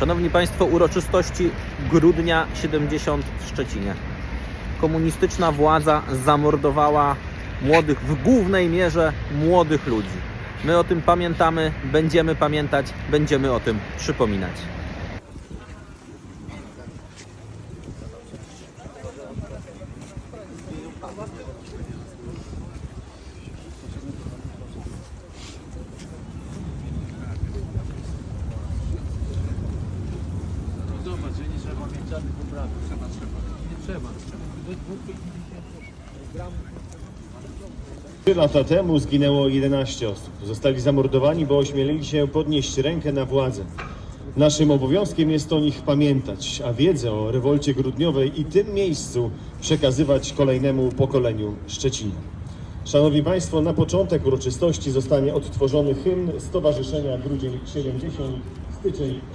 Szanowni Państwo, uroczystości grudnia 70 w Szczecinie. Komunistyczna władza zamordowała młodych, w głównej mierze młodych ludzi. My o tym pamiętamy, będziemy pamiętać, będziemy o tym przypominać. Że nie trzeba mieć żadnych poprawek. Trzeba, trzeba. Nie trzeba. Trzy lata temu zginęło 11 osób. Zostali zamordowani, bo ośmielili się podnieść rękę na władzę. Naszym obowiązkiem jest o nich pamiętać, a wiedzę o rewolcie grudniowej i tym miejscu przekazywać kolejnemu pokoleniu Szczecina. Szanowni Państwo, na początek uroczystości zostanie odtworzony hymn Stowarzyszenia Grudzień 70 Styczeń